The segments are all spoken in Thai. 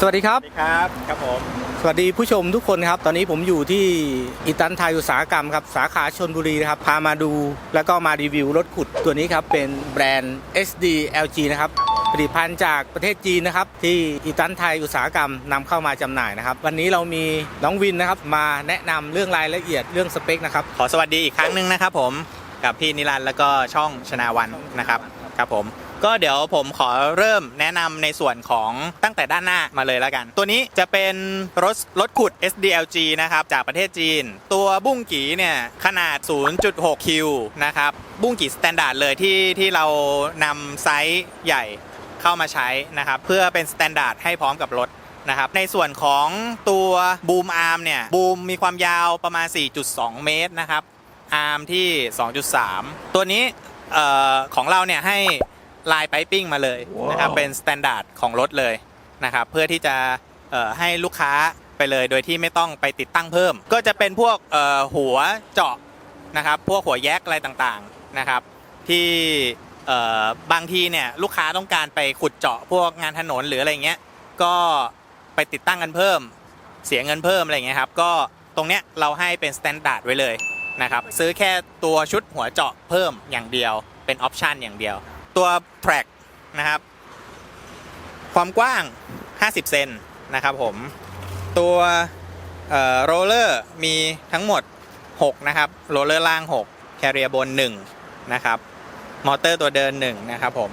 สวัสดีครับ สวัสดีครับครับผม สวัสดีผู้ชมทุกคนครับ ตอนนี้ผมอยู่ที่อิตันไทยอุตสาหกรรมครับ สาขาชนบุรีนะครับ พามาดูแล้วก็มารีวิวรถขุดตัวนี้ครับ เป็นแบรนด์ SD LG นะครับ ผลิตภัณฑ์จากประเทศจีนนะครับ ที่อิตันไทยอุตสาหกรรมนำเข้ามาจำหน่ายนะครับ วันนี้เรามีน้องวินนะครับ มาแนะนำเรื่องรายละเอียดเรื่องสเปคนะครับ ขอสวัสดีอีกครั้งหนึ่งนะครับผมกับพี่นิรันดร์แล้วก็ช่องชนาวันนะครับครับผม ก็เดี๋ยวผมขอเริ่มแนะนำในส่วนของตั้งแต่ด้านหน้ามาเลยแล้วกัน ตัวนี้จะเป็นรถรถขุด SDLG นะครับจากประเทศจีน ตัวบุ้งกีเนี่ยขนาด 0.6 คิวนะครับบุ้งกีสแตนดาร์ดเลยที่ที่เรานำไซส์ใหญ่เข้ามาใช้นะครับเพื่อเป็นสแตนดาร์ดให้พร้อมกับรถนะครับในส่วนของตัวบูมอาร์มเนี่ยบูมมีความยาวประมาณ 4.2 เมตรนะครับอาร์มที่ 2.3 ตัวนี้ออของเราเนี่ยให้ ลายไ i ปิ้งมาเลยนะครับเป็นสแตนดาร์ดของรถเลยนะครับเพื่อที่จะเอ่อให้ลูกค้าไปเลยโดยที่ไม่ต้องไปติดตั้งเพิ่ม ก็จะเป็นพวกเอ่อหัวเจาะนะครับพวกหัวแยกอะไรต่างๆนะครับ ที่เอ่อบางทีเนี่ยลูกค้าต้องการไปขุดเจาะพวกงานถนนหรืออะไรเงี้ยก็ไปติดตั้งกันเพิ่ม เสียเงินเพิ่มอะไรอย่างเงี้ยครับก็ตรงเนี้ยเราให้เป็นสแตนดาร์ดไว้เลยนะครับซื้อแค่ตัวชุดหัวเจาะเพิ่มอย่างเดียวเป็นออปชันอย่างเดียว ตัว track นะครับ ความกว้าง 50 เซนนะครับผม ตัวโรลเลอร์มีทั้งหมด 6 นะครับ โรลเลอร์ล่าง 6 แคเรียบน 1 นะครับ มอเตอร์ตัวเดิน 1 นะครับผม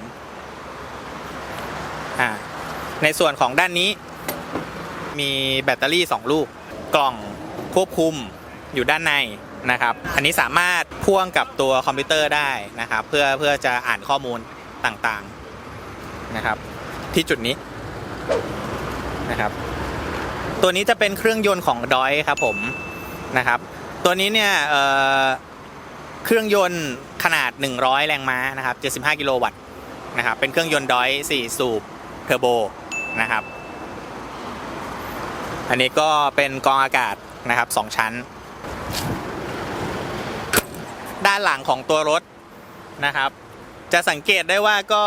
ในส่วนของด้านนี้ มีแบตเตอรี่ 2 ลูก กล่องควบคุมอยู่ด้านใน นะครับ อันนี้สามารถพ่วงกับตัวคอมพิวเตอร์ได้นะครับ เพื่อเพื่อจะอ่านข้อมูลต่างๆนะครับ ที่จุดนี้นะครับ ตัวนี้จะเป็นเครื่องยนต์ของดอยครับผมนะครับ ตัวนี้เนี่ยเเครื่องยนต์ขนาด 100 แรงม้านะครับ 75 กิโลวัตต์นะครับ เป็นเครื่องยนต์ดอย4 สูบเทอร์โบนะครับ อันนี้ก็เป็นกรองอากาศนะครับสองชั้น ด้านหลังของตัวรถนะครับ จะสังเกตได้ว่าก็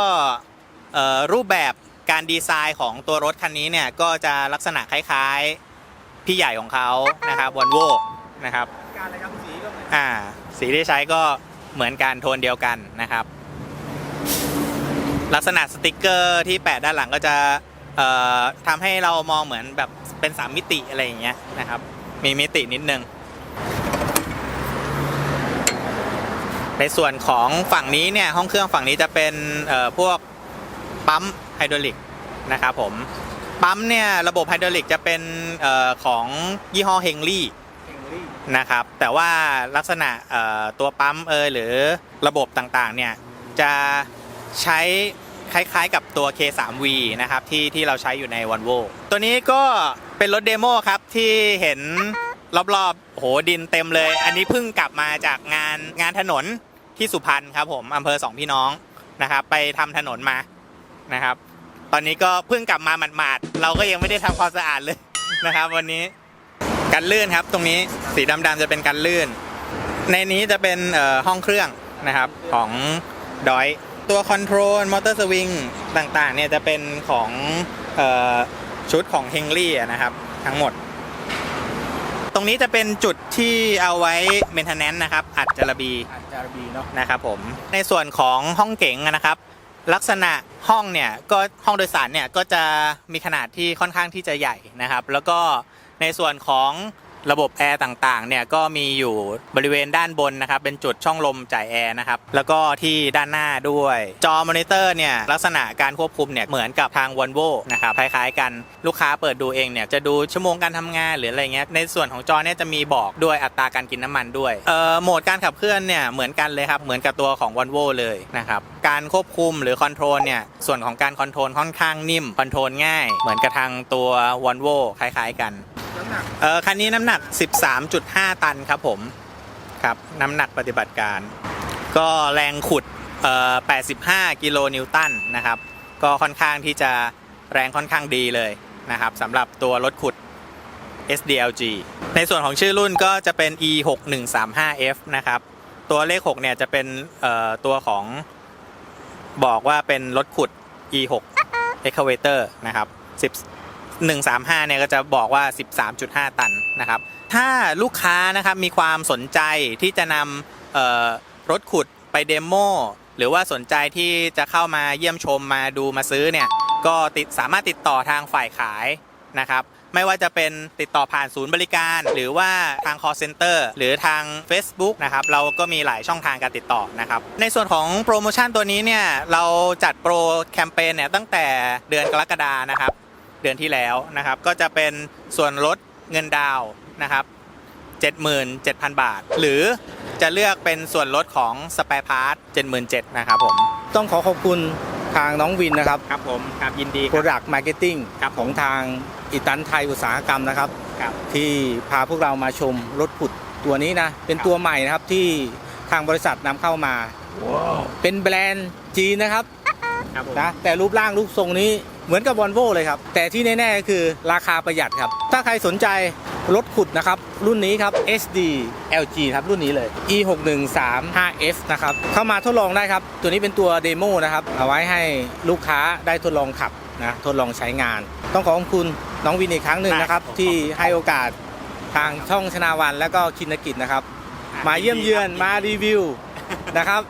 รูปแบบการดีไซน์ของตัวรถคันนี้เนี่ยก็จะลักษณะคล้ายๆ พี่ใหญ่ของเขานะครับวอลโวนะครับการอะไรครับสีก็อ่าสีที่ใช้ก็เหมือนกันโทนเดียวกันนะครับ ลักษณะสติกเกอร์ที่แปะด้านหลังก็จะทำให้เรามองเหมือนแบบเป็นสามมิติอะไรอย่างเงี้ยนะครับ มีมิตินิดนึง ในส่วนของฝั่งนี้เนี่ยห้องเครื่องฝั่งนี้จะเป็นพวกปั๊มไฮดรอลิกนะครับผมปั๊มเนี่ยระบบไฮดรอลิกจะเป็นออของยี่ห้อเฮงลี่นะครับแต่ว่าลักษณะตัวปั๊มเอยหรือระบบต่างๆเนี่ยจะใช้คล้ายๆกับตัว K3V นะครับที่ที่เราใช้อยู่ใน v o l v o ตัวนี้ก็เป็นรถเดโมครับที่เห็น รอบๆ โหดินเต็มเลย อันนี้เพิ่งกลับมาจากงานงานถนนที่สุพรรณครับผมอำเภอสองพี่น้องนะครับ ไปทำถนนมานะครับ ตอนนี้ก็เพิ่งกลับมาหมาดๆเราก็ยังไม่ได้ทำความสะอาดเลยนะครับ วันนี้กันลื่นครับ ตรงนี้สีดำๆจะเป็นกันลื่น ในนี้จะเป็นเอ่อห้องเครื่องนะครับของดอยตัวคอนโทรลมอเตอร์สวิงต่างๆเนี่ยจะเป็นของออชุดของเฮงลี่นะครับ ทั้งหมด ตรงนี้จะเป็นจุดที่เอาไว้เมนเทนแนนนะครับอัดจารบีอาจจะบีเนาะนะครับผมในส่วนของห้องเก๋งนะครับ ลักษณะห้องเนี่ยก็ห้องโดยสารเนี่ยก็จะมีขนาดที่ค่อนข้างที่จะใหญ่นะครับ แล้วก็ในส่วนของ ระบบแอร์ต่างๆเนี่ยก็มีอยู่บริเวณด้านบนนะครับ เป็นจุดช่องลมจ่ายแอร์นะครับ แล้วก็ที่ด้านหน้าด้วย จอมอนิเตอร์เนี่ยลักษณะการควบคุมเนี่ยเหมือนกับทาง v o l v o นะครับคล้ายๆกันลูกค้าเปิดดูเองเนี่ยจะดูชั่วโมงการทำงานหรืออะไรเงี้ยในส่วนของจอเนี่ยจะมีบอกด้วยอัตราการกินน้ำมันด้วยเอ่อโหมดการขับเคลื่อนเนี่ยเหมือนกันเลยครับเหมือนกับตัวของ v o l v o เลยนะครับการควบคุมหรือคอนโทรลเนี่ยส่วนของการคอนโทรลค่อนข้างนิ่มคอนโทรลง่าย เหมือนกับทางตัว v o l v o คล้าย ๆ กัน เออคันนี้น้ำหนัก 13.5 ตันครับผมครับน้ำหนักปฏิบัติการ ก็แรงขุดเอ่อ85 กิโลนิวตันนะครับ ก็ค่อนข้างที่จะแรงค่อนข้างดีเลยนะครับสำหรับตัวรถขุด SDLG ในส่วนของชื่อรุ่นก็จะเป็น E6135F นะครับ ตัวเลข 6 เนี่ยจะเป็นตัวของบอกว่าเป็นรถขุด E6 Excavator นะครับ10 135เนี่ยก็จะบอกว่า 13.5 ตันนะครับ ถ้าลูกค้านะครับมีความสนใจที่จะนำรถขุดไปเดโมหรือว่าสนใจที่จะเข้ามาเยี่ยมชมมาดูมาซื้อเนี่ย ก็ติดสามารถติดต่อทางฝ่ายขายนะครับ ไม่ว่าจะเป็นติดต่อผ่านศูนย์บริการ หรือว่าทาง call center หรือทาง Facebook นะครับ เราก็มีหลายช่องทางการติดต่อนะครับ ในส่วนของโปรโมชั่นตัวนี้เนี่ย เราจัดโปรแคมเปญเนี่ยตั้งแต่เดือนกรกฎานะครับ เดือนที่แล้วนะครับ ก็จะเป็นส่วนลดเงินดาวน์นะครับ77,000 บาท หรือจะเลือกเป็นส่วนลดของสเปรพาร์ท77,000นะครับผม ต้องขอขอบคุณทางน้องวินนะครับ ครับผม ครับยินดี Product Marketing ครับของทางอิตันไทยอุตสาหกรรมนะครับ ครับ ที่พาพวกเรามาชมรถขุดตัวนี้นะ เป็นครับตัวใหม่นะครับที่ทางบริษัทนำเข้ามา เป็นแบรนด์จีนนะครับ ครับผม นะแต่รูปร่างรูปทรงนี้ เหมือนกับวอลโวเลยครับ แต่ที่แน่ๆก็คือราคาประหยัดครับ ถ้าใครสนใจรถขุดนะครับ รุ่นนี้ครับ SD LG ครับรุ่นนี้เลย E 6 1 3 5 F นะครับ เข้ามาทดลองได้ครับ ตัวนี้เป็นตัวเดโมนะครับ เอาไว้ให้ลูกค้าได้ทดลองขับนะทดลองใช้งาน ต้องขอขอบคุณน้องวินอีกครั้งหนึ่งนะครับ ที่ให้โอกาสทางช่องชนาวันและก็คินกิจนะครับ มาเยี่ยมเยือนมารีวิวนะครับ